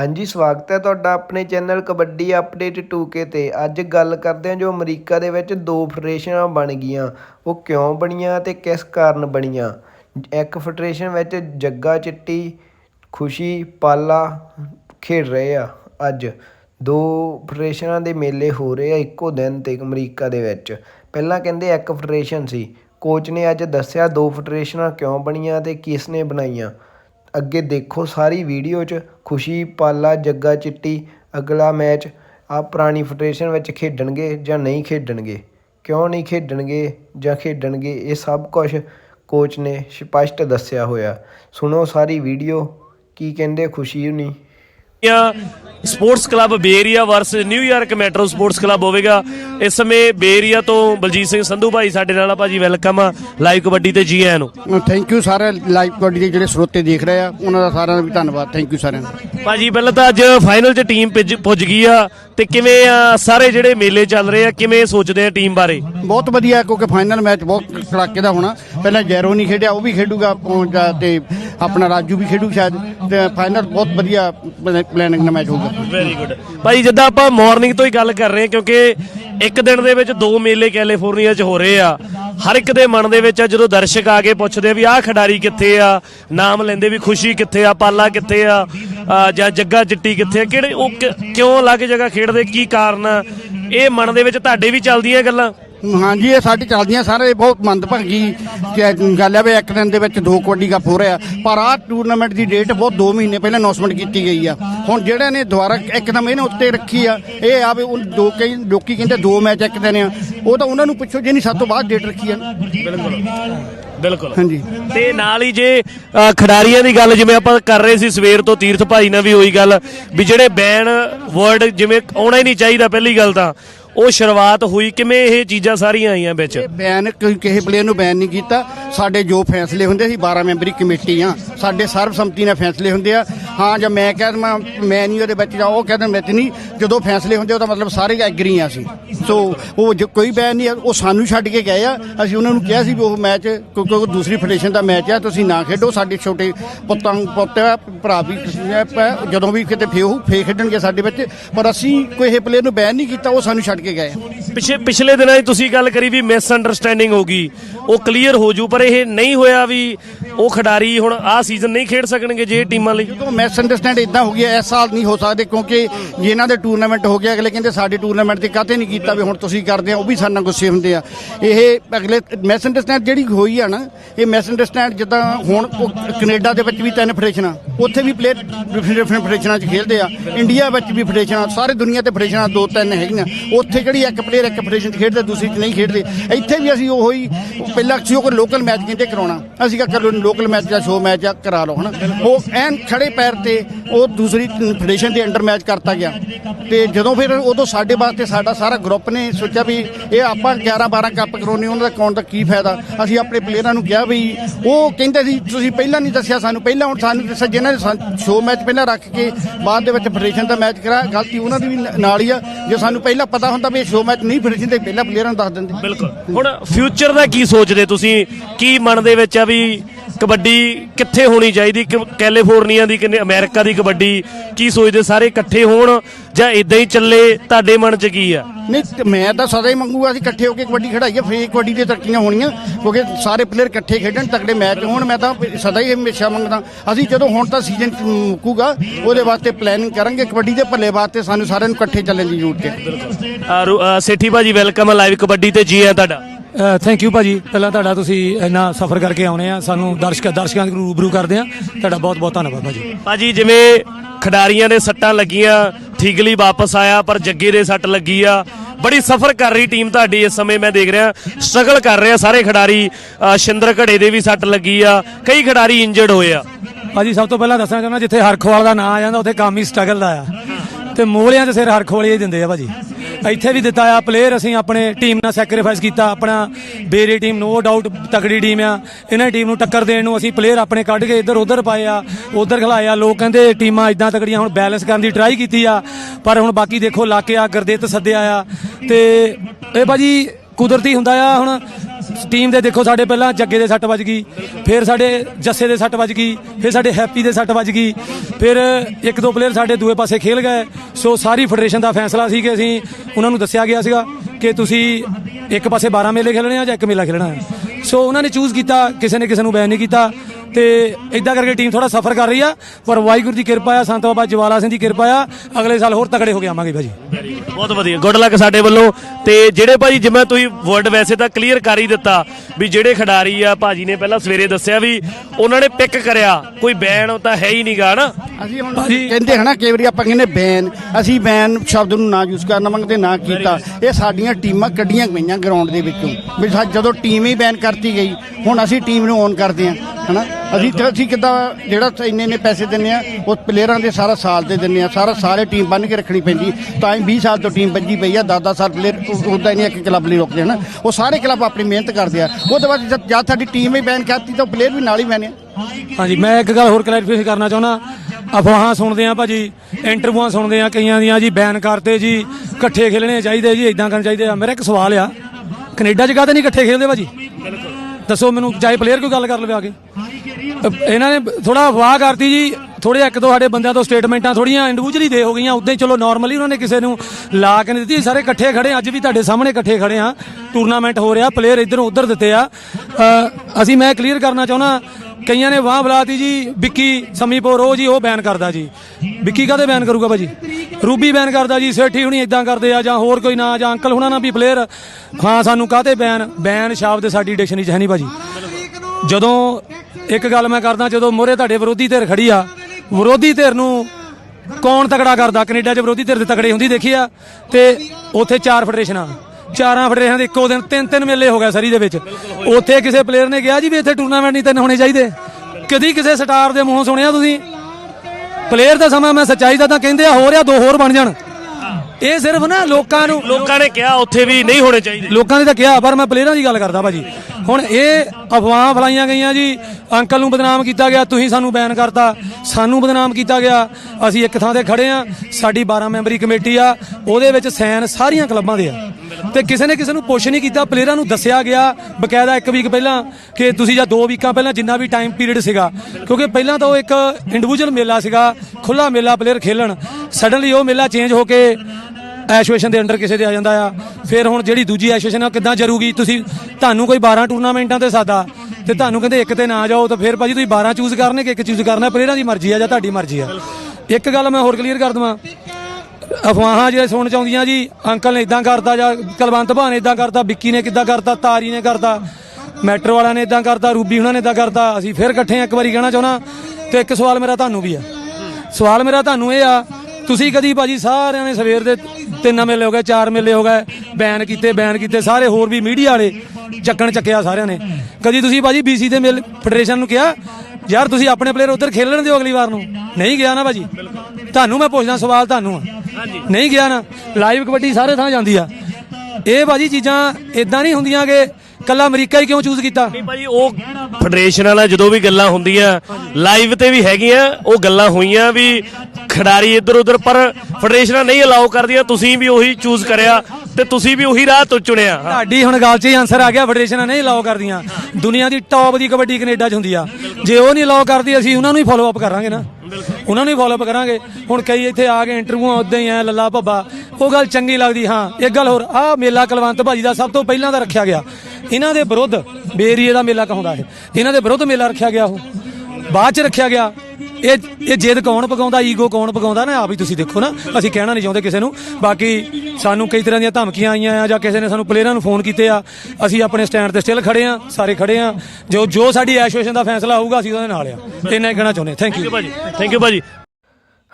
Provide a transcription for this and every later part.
ਹਾਂਜੀ, ਸਵਾਗਤ ਹੈ ਤੁਹਾਡਾ ਆਪਣੇ ਚੈਨਲ ਕਬੱਡੀ ਅਪਡੇਟ 2K ਤੇ। ਅੱਜ ਗੱਲ ਕਰਦੇ ਹਾਂ ਜੋ ਅਮਰੀਕਾ ਦੇ ਵਿੱਚ ਦੋ ਫੈਡਰੇਸ਼ਨਾਂ ਬਣ ਗਈਆਂ। ਉਹ ਕਿਉਂ ਬਣੀਆਂ ਤੇ ਕਿਸ ਕਾਰਨ ਬਣੀਆਂ? ਇੱਕ ਫੈਡਰੇਸ਼ਨ ਵਿੱਚ ਜੱਗਾ ਚਿੱਟੀ, ਖੁਸ਼ੀ ਪਾਲਾ ਖੇਡ ਰਹੇ ਆ ਅੱਜ। ਦੋ ਫੈਡਰੇਸ਼ਨਾਂ ਦੇ ਮੇਲੇ ਹੋ ਰਹੇ ਆ ਇੱਕੋ ਦਿਨ ਤੇ ਅਮਰੀਕਾ ਦੇ ਵਿੱਚ। ਪਹਿਲਾਂ ਕਹਿੰਦੇ ਇੱਕ ਫੈਡਰੇਸ਼ਨ ਸੀ। ਕੋਚ ਨੇ ਅੱਜ ਦੱਸਿਆ ਦੋ ਫੈਡਰੇਸ਼ਨਾਂ ਕਿਉਂ ਬਣੀਆਂ ਤੇ ਕਿਸ ਨੇ ਬਣਾਈਆਂ? ਅੱਗੇ ਦੇਖੋ, ਸਾਰੀ ਵੀਡੀਓ 'ਚ ਖੁਸ਼ੀ, ਪਾਲਾ, ਜੱਗਾ, ਚਿੱਟੀ, ਅਗਲਾ ਮੈਚ ਆ ਪੁਰਾਣੀ ਫੈਡਰੇਸ਼ਨ ਵਿੱਚ ਖੇਡਣਗੇ ਜਾਂ ਨਹੀਂ ਖੇਡਣਗੇ? ਕਿਉਂ ਨਹੀਂ ਖੇਡਣਗੇ ਜਾਂ ਖੇਡਣਗੇ? ਇਹ ਸਭ ਕੁਝ ਕੋਚ ਨੇ ਸਪਸ਼ਟ ਦੱਸਿਆ ਹੋਇਆ। ਸੁਣੋ ਸਾਰੀ ਵੀਡੀਓ, ਕੀ ਕਹਿੰਦੇ ਖੁਸ਼ੀ ਹੁਣੀ? Sports club Beria versus New York metro sports club ਹੋਵੇਗਾ। ਇਸ ਸਮੇਂ ਬੇਰੀਆ ਤੋਂ ਬਲਜੀਤ ਸਿੰਘ ਸੰਧੂ ਭਾਈ ਸਾਡੇ ਨਾਲ ਆ ਭਾਜੀ ਵੈਲਕਮ ਆ ਲਾਈਵ ਕਬੱਡੀ ਤੇ ਜੀ ਆਇਆਂ ਨੂੰ। ਥੈਂਕ ਯੂ ਸਾਰੇ ਲਾਈਵ ਕਬੱਡੀ ਦੇ ਜਿਹੜੇ ਸਰੋਤੇ ਦੇਖ ਰਹੇ ਆ ਉਹਨਾਂ ਦਾ ਸਾਰਿਆਂ ਦਾ ਵੀ ਧੰਨਵਾਦ ਥੈਂਕ ਯੂ ਸਾਰਿਆਂ ਦਾ। ਭਾਜੀ ਪਹਿਲਾਂ ਤਾਂ ਅੱਜ ਫਾਈਨਲ 'ਚ ਟੀਮ ਪੁੱਜ- ਗਈ ਆ ਤੇ ਕਿਵੇਂ ਆ ਸਾਰੇ ਜਿਹੜੇ ਮੇਲੇ ਚੱਲ ਰਹੇ ਆ ਕਿਵੇਂ ਸੋਚਦੇ ਆ ਟੀਮ ਬਾਰੇ? ਬਹੁਤ ਵਧੀਆ ਕਿਉਂਕਿ ਫਾਈਨਲ ਮੈਚ ਬਹੁਤ ਕੜਾਕੇ ਦਾ ਹੋਣਾ। ਪਹਿਲਾਂ ਜੈਰੋ ਨਹੀਂ ਖੇਡਿਆ ਉਹ ਵੀ ਖੇਡੂਗਾ ਤੇ ਆਪਣਾ ਰਾਜੂ ਵੀ ਖੇਡੂ ਸ਼ਾਇਦ ਫਾਈਨਲ ਬਹੁਤ ਵਧੀਆ ਪਲੈਨਿੰਗ ਨਾਲ ਮੈਚ ਹੋਊਗਾ। ਵੈਰੀ ਗੁੱਡ ਭਾਈ, ਜਿੱਦਾਂ ਆਪਾਂ ਮਾਰਨਿੰਗ ਤੋਂ ਹੀ ਗੱਲ ਕਰ ਰਹੇ ਹਾਂ, ਕਿਉਂਕਿ ਇੱਕ ਦਿਨ ਦੇ ਵਿੱਚ ਦੋ ਮੇਲੇ ਕੈਲੀਫੋਰਨੀਆ 'ਚ ਹੋ ਰਹੇ ਆ। ਹਰ ਇੱਕ ਦੇ ਮਨ ਦੇ ਵਿੱਚ ਆ, ਜਦੋਂ ਦਰਸ਼ਕ ਆ ਕੇ ਪੁੱਛਦੇ ਆ ਵੀ ਆਹ ਖਿਡਾਰੀ ਕਿੱਥੇ ਆ, ਨਾਮ ਲੈਂਦੇ ਵੀ ਖੁਸ਼ੀ ਕਿੱਥੇ ਆ, ਪਾਲਾ ਕਿੱਥੇ ਆ ਜਾਂ ਜੱਗਾ ਚਿੱਟੀ ਕਿੱਥੇ ਆ, ਕਿਹੜੇ ਉਹ ਕਿਉਂ ਅਲੱਗ ਜਗ੍ਹਾ ਖੇਡਦੇ, ਕੀ ਕਾਰਨ ਇਹ ਮਨ ਦੇ ਵਿੱਚ ਤੁਹਾਡੇ ਵੀ ਚੱਲਦੀਆਂ ਗੱਲਾਂ? ਹਾਂਜੀ ਇਹ ਸਾਡੀ ਚੱਲਦੀਆਂ ਸਾਰੇ ਬਹੁਤ ਮੰਦਭਾਗੀ ਗੱਲ ਹੈ ਵੀ ਇੱਕ ਦਿਨ ਦੇ ਵਿੱਚ ਦੋ ਕਬੱਡੀ ਕੱਪ ਹੋ ਰਿਹਾ। ਪਰ ਆਹ ਟੂਰਨਾਮੈਂਟ ਦੀ ਡੇਟ ਬਹੁਤ 2 ਮਹੀਨੇ ਪਹਿਲਾਂ ਅਨਾਉਂਸਮੈਂਟ ਕੀਤੀ ਗਈ ਆ। ਹੁਣ ਜਿਹੜੇ ਨੇ ਦੁਬਾਰਾ ਇੱਕਦਮ ਇਹਨੇ ਉੱਤੇ ਰੱਖੀ ਆ ਇਹ ਆ ਵੀ ਉਹ ਦੋ ਕਈ ਲੋਕੀ ਕਹਿੰਦੇ ਦੋ ਮੈਚ ਇੱਕ ਦਿਨ ਆ। ਉਹ ਤਾਂ ਉਹਨਾਂ ਨੂੰ ਪੁੱਛੋ ਜੇ ਨਹੀਂ ਸਭ ਤੋਂ ਬਾਅਦ ਡੇਟ ਰੱਖੀ ਆ। ਬਿਲਕੁਲ। ਹਾਂਜੀ। ਤੇ ਨਾਲ ਹੀ ਜੇ ਖਿਡਾਰੀਆਂ ਦੀ ਗੱਲ ਜਿਵੇਂ ਆਪਾਂ ਕਰ ਰਹੇ ਸੀ ਸਵੇਰ ਤੋਂ ਤੀਰਥ ਭਾਈ ਨਾਲ ਵੀ ਹੋਈ ਗੱਲ ਵੀ ਜਿਹੜੇ ਬੈਨ ਵਰਡ ਜਿਵੇਂ ਆਉਣਾ ਹੀ ਨਹੀਂ ਚਾਹੀਦਾ ਪਹਿਲੀ ਗੱਲ ਤਾਂ ਉਹ ਸ਼ੁਰੂਆਤ ਹੋਈ ਕਿਵੇਂ ਇਹ ਚੀਜ਼ਾਂ ਸਾਰੀਆਂ ਆਈਆਂ ਵਿੱਚ? ਬੈਨ ਕੋਈ ਕਿਸੇ ਪਲੇਅਰ ਨੂੰ ਬੈਨ ਨਹੀਂ ਕੀਤਾ। ਸਾਡੇ ਜੋ ਫੈਸਲੇ ਹੁੰਦੇ ਸੀ 12 ਮੈਂਬਰੀ ਕਮੇਟੀ ਆ ਸਾਡੇ ਸਰਬਸੰਮਤੀ ਨਾਲ ਫੈਸਲੇ ਹੁੰਦੇ ਆ। ਹਾਂ ਜਾਂ ਮੈਂ ਕਹਿ ਦਵਾਂ ਮੈਂ ਨਹੀਂ ਉਹਦੇ ਵਿੱਚ ਜਾ ਉਹ ਕਹਿੰਦੇ ਵਿੱਚ ਨਹੀਂ ਜਦੋਂ ਫੈਸਲੇ ਹੁੰਦੇ ਉਹਦਾ ਮਤਲਬ ਸਾਰੇ ਐਗਰੀ ਆ ਸੀ ਸੋ ਉਹ ਜੋ ਕੋਈ ਬੈਨ ਨਹੀਂ ਆ, ਉਹ ਸਾਨੂੰ ਛੱਡ ਕੇ ਗਏ ਆ। ਅਸੀਂ ਉਹਨਾਂ ਨੂੰ ਕਿਹਾ ਸੀ ਵੀ ਉਹ ਮੈਚ ਕਿਉਂਕਿ ਉਹ ਦੂਸਰੀ ਫੈਡਰੇਸ਼ਨ ਦਾ ਮੈਚ ਆ ਤੁਸੀਂ ਨਾ ਖੇਡੋ ਸਾਡੇ ਛੋਟੇ ਪੁੱਤਾਂ ਪੁੱਤ ਆ, ਭਰਾ ਵੀ ਜਦੋਂ ਵੀ ਕਿਤੇ ਫੇਹੂ ਫੇ ਖੇਡਣਗੇ ਸਾਡੇ ਵਿੱਚ। ਪਰ ਅਸੀਂ ਕੋਈ ਇਹ ਪਲੇਅਰ ਨੂੰ ਬੈਨ ਨਹੀਂ ਕੀਤਾ ਉਹ ਸਾਨੂੰ ਛੱਡ ਕੇ ਗਏ। ਪਿਛੇ ਪਿਛਲੇ ਦਿਨਾਂ 'ਚ ਤੁਸੀਂ ਗੱਲ ਕਰੀ ਵੀ ਮਿਸ ਅੰਡਰਸਟੈਂਡਿੰਗ ਹੋ ਗਈ। ਉਹ ਕਲੀਅਰ ਹੋ ਜੂ ਪਰ ਇਹ ਨਹੀਂ ਹੋਇਆ ਵੀ ਉਹ ਖਿਡਾਰੀ ਹੁਣ ਆਹ ਸੀਜ਼ਨ ਨਹੀਂ ਖੇਡ ਸਕਣਗੇ ਜੇ ਟੀਮਾਂ ਲਈ। ਜਦੋਂ ਮਿਸ ਅੰਡਰਸਟੈਂਡ ਇਦਾਂ ਹੋ ਗਿਆ ਇਸ ਸਾਲ ਨਹੀਂ ਹੋ ਸਕਦੇ ਕਿਉਂਕਿ ਜੇ ਇਹਨਾਂ ਦੇ ਟੂਰਨਾਮੈਂਟ ਹੋ ਗਿਆ ਅਗਲੇ ਕਹਿੰਦੇ ਸਾਡੇ ਟੂਰਨਾਮੈਂਟ ਤੇ ਕਾਤੇ ਨਹੀਂ ਕੀਤਾ ਵੀ ਹੁਣ ਤੁਸੀਂ ਕਰਦੇ ਆ ਉਹ ਵੀ ਸਾਡੇ ਨਾਲ ਗੁੱਸੇ ਹੁੰਦੇ ਆ। ਇਹ ਅਗਲੇ ਮਿਸ ਅੰਡਰਸਟੈਂਡ ਜਿਹੜੀ ਹੋਈ ਆ ਨਾ ਇਹ ਮਿਸ ਅੰਡਰਸਟੈਂਡ ਜਿੱਦਾਂ ਹੁਣ ਉਹ ਕੈਨੇਡਾ ਦੇ ਵਿੱਚ ਵੀ ਤਿੰਨ ਫੈਡਰੇਸ਼ਨਾਂ ਉੱਥੇ ਵੀ ਪਲੇਅਰ ਡਿਫਰੈਂਟ ਡਿਫਰੈਂਟ ਫੈਡਰੇਸ਼ਨਾਂ 'ਚ ਖੇਡਦੇ ਆ। ਇੰਡੀਆ ਵਿੱਚ ਵੀ ਫੈਡਰੇਸ਼ਨਾਂ ਸਾਰੇ ਦੁਨੀਆ ਤੇ ਫੈਡਰੇਸ਼ਨਾਂ ਦੋ ਤਿੰਨ ਹੈਗੀਆਂ। ਉੱਥੇ ਜਿਹੜੀ ਇੱਕ ਪਲੇਅਰ ਇੱਕ ਫੈਡਰੇਸ਼ਨ 'ਚ ਖੇਡਦਾ, ਦੂਸਰੀ 'ਚ ਨਹੀਂ ਖੇਡਦੇ? ਇੱਥੇ ਵੀ ਅਸੀਂ ਉਹੀ ਪਹਿਲਾਂ ਸੀ ਉਹ ਕੋਈ ਲੋਕਲ ਮੈਚ ਕਹਿੰਦੇ ਕਰਾਉਣਾ। ਅਸੀਂ ਕਿਹਾ ਕਰੋ ਲੋਕਲ ਮੈਚ ਜਾਂ ਸ਼ੋਅ ਮੈਚ ਜਾਂ ਕਰਾ ਲਓ, ਹਨਾ? ਉਹ ਐਨ ਖੜੇ ਪੈਰ ਤੇ ਉਹ ਦੂਸਰੀ ਫੈਡਰੇਸ਼ਨ ਦੇ ਅੰਡਰ ਮੈਚ ਕਰਤਾ ਗਿਆ। ਤੇ ਜਦੋਂ ਫਿਰ ਉਦੋਂ ਸਾਡੇ ਵਾਸਤੇ ਸਾਡਾ ਸਾਰਾ ਗਰੁੱਪ ਨੇ ਸੋਚਿਆ ਵੀ ਇਹ ਆਪਾਂ 11 12 ਕੱਪ ਕਰਾਉਣੇ ਉਹਨਾਂ ਦਾ ਕੌਣ ਦਾ ਕੀ ਫਾਇਦਾ? ਅਸੀਂ ਆਪਣੇ ਪਲੇਅਰਾਂ ਨੂੰ ਕਿਹਾ ਵੀ ਉਹ ਕਹਿੰਦੇ ਸੀ, ਤੁਸੀਂ ਪਹਿਲਾਂ ਨਹੀਂ ਦੱਸਿਆ ਸਾਨੂੰ, ਪਹਿਲਾਂ ਹੁਣ ਸਾਨੂੰ ਦੱਸਿਆ, ਜਿਹਨਾਂ ਨੇ ਸ਼ੋਅ ਮੈਚ ਪਹਿਲਾਂ ਰੱਖ ਕੇ ਬਾਅਦ ਦੇ ਵਿੱਚ ਫੈਡਰੇਸ਼ਨ ਦਾ ਮੈਚ ਕਰਾ, ਗਲਤੀ ਉਹਨਾਂ ਦੀ ਵੀ ਨਾਲ ਹੀ ਆ, ਜੇ ਸਾਨੂੰ ਪਹਿਲਾਂ ਪਤਾ ਹੁੰਦਾ ਵੀ ਸ਼ੋ ਮੈਚ ਨਹੀਂ ਫੈਡਰੇਸ਼ਨ ਦੇ ਪਹਿਲਾਂ ਪਲੇਅਰਾਂ ਨੂੰ ਦੱਸ ਦਿੰਦੇ। ਬਿਲਕੁਲ। ਹੁਣ ਫਿਊਚਰ ਦਾ ਕੀ ਸੋਚਦੇ ਤੁਸੀਂ? ਕੀ ਮਨ ਦੇ ਵਿੱਚ ਆ ਵੀ ਕਬੱਡੀ ਕਿੱਥੇ ਹੋਣੀ ਚਾਹੀਦੀ? ਕੈਲੀਫੋਰਨੀਆ ਦੀ ਕਿ ਅਮਰੀਕਾ ਦੀ ਕਬੱਡੀ? ਕੀ ਸੋਚਦੇ ਸਾਰੇ ਇਕੱਠੇ ਹੋਣ ਜਾਂ ਇਦਾਂ ਹੀ ਚੱਲੇ? ਤੁਹਾਡੇ ਮਨ 'ਚ ਕੀ ਆ? ਨਹੀਂ ਮੈਂ ਤਾਂ ਸਦਾ ਹੀ ਮੰਗੂਗਾ ਅਸੀਂ ਇਕੱਠੇ ਹੋ ਕੇ ਕਬੱਡੀ ਖੜਾਈਏ ਫੇਰ ਕਬੱਡੀ ਦੀਆਂ ਤਰੱਕੀਆਂ ਹੋਣੀਆਂ ਕਿਉਂਕਿ ਸਾਰੇ ਪਲੇਅਰ ਇਕੱਠੇ ਖੇਡਣ ਤਕੜੇ ਮੈਚ ਹੋਣ ਮੈਂ ਤਾਂ ਸਦਾ ਹੀ ਹਮੇਸ਼ਾ ਮੰਗਦਾ। ਅਸੀਂ ਜਦੋਂ ਹੁਣ ਤਾਂ ਸੀਜ਼ਨ ਮੁੱਕੂਗਾ ਉਹਦੇ ਵਾਸਤੇ ਪਲੈਨਿੰਗ ਕਰਾਂਗੇ ਕਬੱਡੀ ਦੇ ਭੱਲੇ ਵਾਸਤੇ ਸਾਨੂੰ ਸਾਰਿਆਂ ਨੂੰ ਇਕੱਠੇ ਚੱਲਣ ਦੀ ਜ਼ਰੂਰਤ ਹੈ। ਸੇਠੀ ਭਾਜੀ ਵੈਲਕਮ ਲਾਈਵ ਕਬੱਡੀ ਤੇ ਜੀ ਆ ਤੁਹਾਡਾ। ਥੈਂਕ ਯੂ ਭਾਜੀ। ਪਹਿਲਾਂ ਤੁਹਾਡਾ ਤੁਸੀਂ ਇੰਨਾ ਸਫ਼ਰ ਕਰਕੇ ਆਉਣੇ ਆ। ਸਾਨੂੰ ਦਰਸ਼ਕ ਦਰਸ਼ਕਾਂ ਦੇ ਰੂਬਰੂ ਕਰਦੇ ਆ। ਤੁਹਾਡਾ ਬਹੁਤ ਬਹੁਤ ਧੰਨਵਾਦ ਭਾਜੀ। ਭਾਜੀ ਜਿਵੇਂ ਖਿਡਾਰੀਆਂ ਦੇ ਸੱਟਾਂ ਲੱਗੀਆਂ ਠੀਕਲੀ ਵਾਪਸ ਆਇਆ ਪਰ ਜੱਗੇ ਦੇ ਸੱਟ ਲੱਗੀ ਆ। ਬੜੀ ਸਫਰ ਕਰ ਰਹੀ ਟੀਮ ਤੁਹਾਡੀ ਇਸ ਸਮੇਂ ਮੈਂ ਦੇਖ ਰਿਹਾ। ਸਟਰਗਲ ਕਰ ਰਹੇ ਆ ਸਾਰੇ ਖਿਡਾਰੀ। ਸ਼ਿੰਦਰ ਘੜੇ ਦੇ ਵੀ ਸੱਟ ਲੱਗੀ ਆ। ਕਈ ਖਿਡਾਰੀ ਇੰਜਰਡ ਹੋਏ ਆ। ਭਾਜੀ ਸਭ ਤੋਂ ਪਹਿਲਾਂ ਦੱਸਣਾ ਚਾਹੁੰਦਾ ਜਿੱਥੇ ਹਰਖਵਾਲ ਦਾ ਨਾਂ ਆ ਜਾਂਦਾ ਉੱਥੇ ਕੰਮ ਹੀ ਸਟਰਗਲ ਦਾ ਆ। ਤੇ ਮੋਹਲਿਆਂ 'ਚ ਸਿਰ ਹਰਖਵਾਲੀ ਹੀ ਦਿੰਦੇ ਆ ਭਾਜੀ। ਇੱਥੇ ਵੀ ਦਿੱਤਾ ਆ ਪਲੇਅਰ ਅਸੀਂ ਆਪਣੇ ਟੀਮ ਨਾਲ ਸੈਕਰੀਫਾਈਸ ਕੀਤਾ, ਆਪਣਾ ਬੇਰੇ ਟੀਮ ਨੋ ਡਾਊਟ ਤਕੜੀ ਟੀਮ ਆ। ਇਹਨਾਂ ਟੀਮ ਨੂੰ ਟੱਕਰ ਦੇਣ ਨੂੰ ਅਸੀਂ ਪਲੇਅਰ ਆਪਣੇ ਕੱਢ ਕੇ ਇੱਧਰ ਉੱਧਰ ਪਾਏ ਆ, ਉੱਧਰ ਖਿਲਾਏ ਆ। ਲੋਕ ਕਹਿੰਦੇ ਟੀਮਾਂ ਇਦਾਂ ਤਕੜੀਆਂ, ਹੁਣ ਬੈਲੈਂਸ ਕਰਨ ਦੀ ਟਰਾਈ ਕੀਤੀ ਆ, ਪਰ ਹੁਣ ਬਾਕੀ ਦੇਖੋ, ਲਾਕੇ ਆ, ਗੁਰਦੇਤ ਸੱਦਿਆ ਆ। ਤੇ, ਇਹ ਭਾਜੀ ਕੁਦਰਤੀ ਹੁੰਦਾ ਆ, ਹੁਣ ਟੀਮ ਦੇ ਦੇਖੋ, ਸਾਡੇ ਪਹਿਲਾਂ ਜੱਗੇ ਦੇ ਸੱਟ ਵੱਜ ਗਈ, ਫਿਰ ਸਾਡੇ ਜੱਸੇ ਦੇ ਸੱਟ ਵੱਜ ਗਈ, ਫਿਰ ਸਾਡੇ ਹੈਪੀ ਦੇ ਸੱਟ ਵੱਜ ਗਈ, ਫਿਰ ਇੱਕ ਦੋ ਪਲੇਅਰ ਸਾਡੇ ਦੂਏ ਪਾਸੇ ਖੇਲ ਗਏ। ਸੋ ਸਾਰੀ ਫੈਡਰੇਸ਼ਨ ਦਾ ਫੈਸਲਾ ਸੀ ਕਿ ਅਸੀਂ ਉਹਨਾਂ ਨੂੰ ਦੱਸਿਆ ਗਿਆ ਸੀਗਾ ਕਿ ਤੁਸੀਂ ਇੱਕ ਪਾਸੇ 12 ਮੇਲੇ ਖੇਲਣੇ ਆ ਜਾਂ ਇੱਕ ਮੇਲਾ ਖੇਲਣਾ ਹੈ। ਸੋ ਉਹਨਾਂ ਨੇ ਚੂਜ਼ ਕੀਤਾ, ਕਿਸੇ ਨੇ ਕਿਸੇ ਨੂੰ ਬੈਨ ਨਹੀਂ ਕੀਤਾ। ਤੇ ਇਦਾਂ ਕਰਕੇ ਟੀਮ ਥੋੜਾ ਸਫਰ ਕਰ ਰਹੀ ਆ ਪਰ ਵਾਹਿਗੁਰੂ ਦੀ ਕਿਰਪਾ ਆ ਸੰਤ ਬਾਬਾ ਜਵਾਲਾ ਸਿੰਘ ਦੀ ਕਿਰਪਾ ਆ ਅਗਲੇ ਸਾਲ ਹੋਰ ਤਕੜੇ ਹੋ ਕੇ ਆਵਾਂਗੇ ਭਾਜੀ। ਬਹੁਤ ਵਧੀਆ ਗੁੱਡ ਲੱਕ ਸਾਡੇ ਵੱਲੋਂ। ਤੇ ਜਿਹੜੇ ਭਾਜੀ ਜਿਵੇਂ ਤੁਸੀਂ ਵਰਡ ਵੈਸੇ ਤਾਂ ਕਲੀਅਰ ਕਰ ਹੀ ਦਿੱਤਾ ਵੀ ਜਿਹੜੇ ਖਿਡਾਰੀ ਆ ਭਾਜੀ ਨੇ ਪਹਿਲਾਂ ਸਵੇਰੇ ਦੱਸਿਆ ਵੀ ਉਹਨਾਂ ਨੇ ਪਿਕ ਕਰਿਆ ਕੋਈ ਬੈਨ ਤਾਂ ਹੈ ਹੀ ਨਹੀਂਗਾ ਨਾ ਅਸੀਂ ਹੁਣ ਕਹਿੰਦੇ ਹਨਾ ਕਈ ਵਾਰੀ ਆਪਾਂ ਕਹਿੰਦੇ ਬੈਨ ਅਸੀਂ ਬੈਨ ਸ਼ਬਦ ਨੂੰ ਨਾ ਯੂਜ਼ ਕਰਨਾ ਮੰਗਦੇ ਨਾ ਕੀਤਾ। ਇਹ ਸਾਡੀਆਂ ਟੀਮਾਂ ਕੱਢੀਆਂ ਗਈਆਂ ਗਰਾਊਂਡ ਦੇ ਵਿੱਚੋਂ। ਵੀ ਜਦੋਂ ਟੀਮ ਹੀ ਬੈਨ ਕਰਤੀ ਗਈ ਹੁਣ ਅਸੀਂ ਟੀਮ ਨੂੰ ਔਨ ਕਰਦੇ ਹਾਂ ਹਨਾ? ਅਸੀਂ ਤੇ ਅਸੀਂ ਕਿੱਦਾਂ ਜਿਹੜਾ ਇੰਨੇ ਇੰਨੇ ਪੈਸੇ ਦਿੰਨੇ ਆ ਉਹ ਪਲੇਅਰਾਂ ਦੇ ਸਾਰਾ ਸਾਲ ਦੇ ਦਿੰਨੇ ਆ ਸਾਰਾ ਸਾਰੇ ਟੀਮ ਬੰਨ ਕੇ ਰੱਖਣੀ ਪੈਂਦੀ। ਤਾਂ ਹੀ 20 ਸਾਲ ਤੋਂ ਟੀਮ ਵੱਜੀ ਪਈ ਆ 10 10 ਸਾਲ ਪਲੇਅਰ ਉਦਾਂ ਹੀ ਨਹੀਂ ਇੱਕ ਕਲੱਬ ਲਈ ਰੁਕਦੇ ਹਨਾ। ਉਹ ਸਾਰੇ ਕਲੱਬ ਆਪਣੀ ਮਿਹਨਤ ਕਰਦੇ ਆ। ਉਹ ਤੋਂ ਬਾਅਦ ਜਦ ਜਦ ਸਾਡੀ ਟੀਮ ਹੀ ਬੈਨ ਕਰਤੀ, ਤਾਂ ਪਲੇਅਰ ਵੀ ਨਾਲ ਹੀ ਬੈਨ ਆ। ਹਾਂਜੀ, ਮੈਂ ਇੱਕ ਗੱਲ ਹੋਰ ਕਲੈਰੀਫਾਈ ਕਰਨਾ ਚਾਹੁੰਦਾ। ਅਫਵਾਹਾਂ ਸੁਣਦੇ ਆ ਭਾਜੀ ਇੰਟਰਵਿਊਆਂ ਸੁਣਦੇ ਆ ਕਈਆਂ ਦੀਆਂ ਜੀ ਬੈਨ ਕਰਤੇ ਜੀ, ਇਕੱਠੇ ਖੇਲਣੇ ਚਾਹੀਦੇ ਜੀ ਇਦਾਂ ਕਰਨੇ ਚਾਹੀਦੇ ਆ। ਮੇਰਾ ਇੱਕ ਸਵਾਲ ਆ, ਕੈਨੇਡਾ ਚ ਕਾਹਦੇ ਨਹੀਂ ਇਕੱਠੇ ਖੇਲਦੇ ਭਾਜੀ? ਦੱਸੋ ਮੈਨੂੰ ਚਾਹੇ ਪਲੇਅਰ ਕੋਈ ਗੱਲ ਕਰ ਲਵੇ ਆ ਕੇ। ਇਹਨਾਂ ਨੇ ਥੋੜਾ ਅਫਵਾਹ ਕਰਤੀ ਜੀ ਥੋੜੇ ਇੱਕ ਦੋ ਸਾਡੇ ਬੰਦਿਆਂ ਤੋਂ ਸਟੇਟਮੈਂਟਾਂ ਥੋੜੀਆਂ ਇੰਡੀਵਿਜੂਅਲੀ ਦੇ ਹੋ ਗਈਆਂ, ਉਦਾਂ ਹੀ ਚਲੋ ਨਾਰਮਲੀ ਉਹਨਾਂ ਨੇ ਕਿਸੇ ਨੂੰ ਲਾ ਕੇ ਨਹੀਂ ਦਿੱਤੀ। ਸਾਰੇ ਇਕੱਠੇ ਖੜੇ ਅੱਜ ਵੀ ਤੁਹਾਡੇ ਸਾਹਮਣੇ ਇਕੱਠੇ ਖੜੇ ਆ ਟੂਰਨਾਮੈਂਟ ਹੋ ਰਿਹਾ ਪਲੇਅਰ ਇਧਰੋਂ ਉਧਰ ਦਿੱਤੇ ਆ। ਅਸੀਂ ਮੈਂ ਕਲੀਅਰ ਕਰਨਾ ਚਾਹੁੰਦਾ, ਕਈਆਂ ਨੇ ਵਾਹ ਬੁਲਾਤੀ ਜੀ, ਵਿੱਕੀ ਸਮੀਪੁਰ ਉਹ ਜੀ ਉਹ ਬੈਨ ਕਰਦਾ ਜੀ। ਵਿੱਕੀ ਕਾਹਦੇ ਬੈਨ ਕਰੂਗਾ ਭਾਜੀ? ਰੂਬੀ ਬੈਨ ਕਰਦਾ ਜੀ, ਸੇਠੀ ਹੁਣੀ ਇਦਾਂ ਕਰਦੇ ਆ ਜਾਂ ਹੋਰ ਕੋਈ ਨਾ, ਜਾਂ ਅੰਕਲ ਹੁਣਾਂ ਨਾਲ ਵੀ ਪਲੇਅਰ ਹਾਂ, ਸਾਨੂੰ ਕਾਹਤੇ ਬੈਨ? ਬੈਨ ਸ਼ਬਦ ਸਾਡੀ ਡਿਕਸ਼ਨਰੀ 'ਚ ਹੈ ਨਹੀਂ ਭਾਜੀ। ਜਦੋਂ ਇੱਕ ਗੱਲ ਮੈਂ ਕਰਦਾ, ਜਦੋਂ ਮੋਰੇ ਤੁਹਾਡੇ ਵਿਰੋਧੀ ਧਿਰ ਖੜੀ ਆ, ਵਿਰੋਧੀ ਧਿਰ ਨੂੰ ਕੌਣ ਤਕੜਾ ਕਰਦਾ? ਕੈਨੇਡਾ 'ਚ ਵਿਰੋਧੀ ਧਿਰ ਦੇ ਤਕੜੇ ਹੁੰਦੀ ਦੇਖੀ ਆ, ਤੇ ਉੱਥੇ ਚਾਰ ਫੈਡਰੇਸ਼ਨਾਂ ਚਾਰਾਂ ਫੈਡਰੇਸ਼ਨਾਂ ਦੇ ਇੱਕੋ ਦਿਨ ਤਿੰਨ ਤਿੰਨ ਮੇਲੇ ਹੋ ਗਏ ਸਰੀ ਦੇ ਵਿੱਚ। ਉੱਥੇ ਕਿਸੇ ਪਲੇਅਰ ਨੇ ਕਿਹਾ ਜੀ ਵੀ ਇੱਥੇ ਟੂਰਨਾਮੈਂਟ ਨਹੀਂ ਤਿੰਨ ਹੋਣੇ ਚਾਹੀਦੇ। ਕਦੀ ਕਿਸੇ ਸਟਾਰ ਦੇ ਮੂੰਹੋਂ ਸੁਣਿਆ ਤੁਸੀਂ? ਪਲੇਅਰ ਦਾ ਸਮਾਂ ਮੈਂ ਸੱਚਾਈ ਦਾ ਤਾਂ ਕਹਿੰਦੇ ਆ ਹੋ ਰਿਹਾ ਦੋ ਹੋਰ ਬਣ ਜਾਣ। ਇਹ ਸਿਰਫ ਨਾ ਲੋਕਾਂ ਨੂੰ ਲੋਕਾਂ ਨੇ ਕਿਹਾ ਉੱਥੇ ਵੀ ਨਹੀਂ ਹੋਣੇ ਚਾਹੀਦੇ। ਲੋਕਾਂ ਨੇ ਤਾਂ ਕਿਹਾ ਪਰ ਮੈਂ ਪਲੇਅਰਾਂ ਦੀ ਗੱਲ ਕਰਦਾ ਭਾਜੀ। ਹੁਣ ਇਹ ਅਫਵਾਹਾਂ ਫਲਾਈਆਂ ਗਈਆਂ ਜੀ। ਅੰਕਲ ਨੂੰ ਬਦਨਾਮ ਕੀਤਾ ਗਿਆ ਤੁਸੀਂ ਸਾਨੂੰ ਬੈਨ ਕਰਤਾ। ਸਾਨੂੰ ਬਦਨਾਮ ਕੀਤਾ ਗਿਆ। ਅਸੀਂ ਇੱਕ ਥਾਂ ਤੇ ਖੜੇ ਆ। ਸਾਡੀ 12 ਮੈਂਬਰੀ ਕਮੇਟੀ ਆ। ਉਹਦੇ ਵਿੱਚ ਸੈਨ ਸਾਰੀਆਂ ਕਲੱਬਾਂ ਦੇ ਆ। ਤੇ ਕਿਸੇ ਨੇ ਕਿਸੇ ਨੂੰ ਪੁੱਛ ਨਹੀਂ ਕੀਤਾ ਪਲੇਅਰਾਂ ਨੂੰ ਦੱਸਿਆ ਗਿਆ ਬਕਾਇਦਾ ਇੱਕ ਵੀਕ ਪਹਿਲਾਂ ਕਿ ਤੁਸੀਂ ਜਾਂ ਦੋ ਵੀਕਾਂ ਪਹਿਲਾਂ ਜਿੰਨਾ ਵੀ ਟਾਈਮ ਪੀਰੀਅਡ ਸੀਗਾ, ਕਿਉਂਕਿ ਪਹਿਲਾਂ ਤਾਂ ਉਹ ਇੱਕ ਇੰਡੀਵਿਜੂਅਲ ਮੇਲਾ ਸੀਗਾ ਖੁੱਲਾ ਮੇਲਾ ਪਲੇਅਰ ਖੇਲਣ। ਸਡਨਲੀ ਉਹ ਮੇਲਾ ਚੇਂਜ ਹੋ ਕੇ ਐਸੋਸੀਏਸ਼ਨ ਦੇ ਅੰਡਰ ਕਿਸੇ ਦੇ ਆ ਜਾਂਦਾ ਆ। ਫਿਰ ਹੁਣ ਜਿਹੜੀ ਦੂਜੀ ਐਸੋਸੀਏਸ਼ਨ ਆ ਕਿੱਦਾਂ ਜਰੂਗੀ? ਤੁਸੀਂ, ਤੁਹਾਨੂੰ ਕੋਈ 12 ਟੂਰਨਾਮੈਂਟਾਂ ਤੇ ਸਾਦਾ, ਤੇ ਤੁਹਾਨੂੰ ਕਹਿੰਦੇ ਇੱਕ ਤੇ ਨਾ ਜਾਓ, ਤਾਂ ਫਿਰ ਭਾਜੀ ਤੁਸੀਂ 12 ਚੂਜ਼ ਕਰਨੇ ਕਿ ਇੱਕ ਚੂਜ਼ ਕਰਨਾ ਪਲੇਅਰਾਂ ਦੀ ਮਰਜ਼ੀ ਆ ਜਾਂ ਤੁਹਾਡੀ ਮਰਜ਼ੀ ਆ। ਇੱਕ ਗੱਲ ਮੈਂ ਹੋਰ ਕਲੀਅਰ ਕਰ ਦਵਾਂ ਅਫਵਾਹਾਂ ਜਿਹੜੇ ਸੁਣ ਚਾਉਂਦੀਆਂ ਜੀ, ਅੰਕਲ ਨੇ ਇਦਾਂ ਕਰਤਾ ਜਾਂ ਕਲਵੰਤ ਭਾਅ ਨੇ ਇਦਾਂ ਕਰਤਾ, ਵਿੱਕੀ ਨੇ ਕਿੱਦਾਂ ਕਰਤਾ, ਤਾਰੀ ਨੇ ਕਰਤਾ, ਮੈਟਰੋ ਵਾਲਿਆਂ ਨੇ ਇਦਾਂ ਕਰਤਾ, ਰੂਬੀ ਉਹਨਾਂ ਨੇ ਇਦਾਂ ਕਰਤਾ, ਅਸੀਂ ਫਿਰ ਇਕੱਠੇ ਇੱਕ ਵਾਰੀ ਕਹਿਣਾ ਚਾਹੁੰਦਾ, ਤੇ ਇੱਕ ਸਵਾਲ ਮੇਰਾ ਤੁਹਾਨੂੰ ਵੀ ਆ। ਸਵਾਲ ਮੇਰਾ ਤੁਹਾਨੂੰ ਇਹ ਆ, ਤੁਸੀਂ ਕਦੀ ਭਾਜੀ ਸਾਰਿਆਂ ਨੇ ਸਵੇਰ ਦੇ ਤਿੰਨ ਮੇਲੇ ਹੋ ਗਏ, ਚਾਰ ਮੇਲੇ ਹੋ ਗਏ, ਬੈਨ ਕੀਤੇ ਬੈਨ ਕੀਤੇ, ਸਾਰੇ ਹੋਰ ਵੀ ਮੀਡੀਆ ਵਾਲੇ ਚੱਕਣ ਚੱਕਿਆ ਸਾਰਿਆਂ ਨੇ। ਕਦੀ ਤੁਸੀਂ ਭਾਜੀ ਬੀਸੀ ਦੇ ਮੇਲ, ਫੈਡਰੇਸ਼ਨ ਨੂੰ ਕਿਹਾ, ਯਾਰ ਤੁਸੀਂ ਆਪਣੇ ਪਲੇਅਰ ਉਧਰ ਖੇਲਣ ਦਿਓ ਅਗਲੀ ਵਾਰ ਨੂੰ? ਨਹੀਂ ਗਿਆ ਨਾ ਭਾਜੀ ਤੁਹਾਨੂੰ ਮੈਂ ਪੁੱਛਦਾ, ਸਵਾਲ ਤੁਹਾਨੂੰ ਆ। ਨਹੀਂ ਗਿਆ ਨਾ। ਲਾਈਵ ਕਬੱਡੀ ਸਾਰੇ ਥਾਂ ਜਾਂਦੀ ਆ। ਇਹ ਭਾਜੀ ਚੀਜ਼ਾਂ ਇਦਾਂ ਨਹੀਂ ਹੁੰਦੀਆਂ ਕਿ ਕੱਲਾ ਅਮਰੀਕਾ ਹੀ ਕਿਉਂ ਚੂਜ਼ ਕੀਤਾ? ਨਹੀਂ ਭਾਈ ਉਹ ਫੈਡਰੇਸ਼ਨ ਵਾਲਾ ਜਦੋਂ ਵੀ ਗੱਲਾਂ ਹੁੰਦੀਆਂ ਲਾਈਵ ਤੇ ਵੀ ਹੈਗੀਆਂ ਉਹ ਗੱਲਾਂ ਹੋਈਆਂ ਵੀ ਖਿਡਾਰੀ ਇੱਧਰ ਉੱਧਰ ਪਰ ਫੈਡਰੇਸ਼ਨਾਂ ਨਹੀਂ ਅਲਾਉ ਕਰਦੀਆਂ ਤੁਸੀਂ ਵੀ ਉਹੀ ਚੂਜ਼ ਕਰਿਆ ਤੇ ਤੁਸੀਂ ਵੀ ਉਹੀ ਰਾਹ ਤੋਂ ਚੁਣਿਆ। ਤੁਹਾਡੀ ਹੁਣ ਗੱਲ 'ਚ ਹੀ ਆਨਸਰ ਆ ਗਿਆ ਫੈਡਰੇਸ਼ਨਾਂ ਨਹੀਂ ਅਲਾਉ ਕਰਦੀਆਂ। ਦੁਨੀਆ ਦੀ ਟੌਪ ਦੀ ਕਬੱਡੀ ਕੈਨੇਡਾ 'ਚ ਹੁੰਦੀ ਆ। ਜੇ ਉਹ ਨਹੀਂ ਅਲਾਉ ਕਰਦੀ ਅਸੀਂ ਉਹਨਾਂ ਨੂੰ ਹੀ ਫਾਲੋ ਅਪ ਕਰਾਂਗੇ ਨਾ। ਉਹਨਾਂ ਨੂੰ ਹੀ ਫਾਲੋ ਕਰਾਂਗੇ। ਹੁਣ ਕਈ ਇੱਥੇ ਆ ਕੇ ਇੰਟਰਵਿਊਆਂ ਉਦਾਂ ਹੀ ਆ ਲੱਲਾ ਭੱਬਾ। ਉਹ ਗੱਲ ਚੰਗੀ ਲੱਗਦੀ, ਹਾਂ। ਇੱਕ ਗੱਲ ਹੋਰ ਆ ਮੇਲਾ ਕਲਵੰਤ ਭਾਜੀ ਦਾ ਸਭ ਤੋਂ ਪਹਿਲਾਂ ਦਾ ਰੱਖਿਆ ਗਿਆ। ਇਹਨਾਂ ਦੇ ਵਿਰੁੱਧ ਬੇਰੀਏ ਦਾ ਮੇਲਾ ਕਹਾਉਂਦਾ ਹੈ ਇਹਨਾਂ ਦੇ ਵਿਰੁੱਧ ਮੇਲਾ ਰੱਖਿਆ ਗਿਆ ਉਹ। ਬਾਅਦ ਚ ਰੱਖਿਆ ਗਿਆ। ਇਹ ਇਹ ਜਿੱਦ ਕੌਣ ਪਕਾਉਂਦਾ ਈਗੋ ਕੌਣ ਪਕਾਉਂਦਾ ਨਾ? ਆਪ ਹੀ ਤੁਸੀਂ ਦੇਖੋ ਨਾ। ਅਸੀਂ ਕਹਿਣਾ ਨਹੀਂ ਚਾਹੁੰਦੇ ਕਿਸੇ ਨੂੰ। ਬਾਕੀ ਸਾਨੂੰ ਕਈ ਤਰ੍ਹਾਂ ਦੀਆਂ ਧਮਕੀਆਂ ਆਈਆਂ ਆ ਜਾਂ ਕਿਸੇ ਨੇ ਸਾਨੂੰ ਪਲੇਅਰਾਂ ਨੂੰ ਫੋਨ ਕੀਤੇ ਆ। ਅਸੀਂ ਆਪਣੇ ਸਟੈਂਡ ਤੇ ਸਟਿਲ ਖੜੇ ਆ ਸਾਰੇ ਖੜੇ ਆ। ਜੋ ਜੋ ਸਾਡੀ ਐਸੋਸੀਏਸ਼ਨ ਦਾ ਫੈਸਲਾ ਹੋਊਗਾ ਅਸੀਂ ਉਹਦੇ ਨਾਲ ਆ। ਇੰਨਾ ਹੀ ਕਹਿਣਾ ਚਾਹੁੰਦੇ ਥੈਂਕ ਥੈਂਕ ਯੂ ਯੂ ਭਾਜੀ। ਥੈਂਕ ਯੂ ਭਾਜੀ।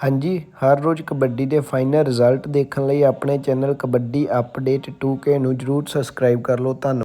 ਹਾਂਜੀ ਹਰ ਰੋਜ਼ ਕਬੱਡੀ ਦੇ ਫਾਈਨਲ ਰਿਜ਼ਲਟ ਦੇਖਣ ਲਈ ਆਪਣੇ ਚੈਨਲ ਕਬੱਡੀ ਅਪਡੇਟ 2K ਨੂੰ ਜਰੂਰ ਸਬਸਕ੍ਰਾਈਬ ਕਰ ਲਓ। ਧੰਨਵਾਦ।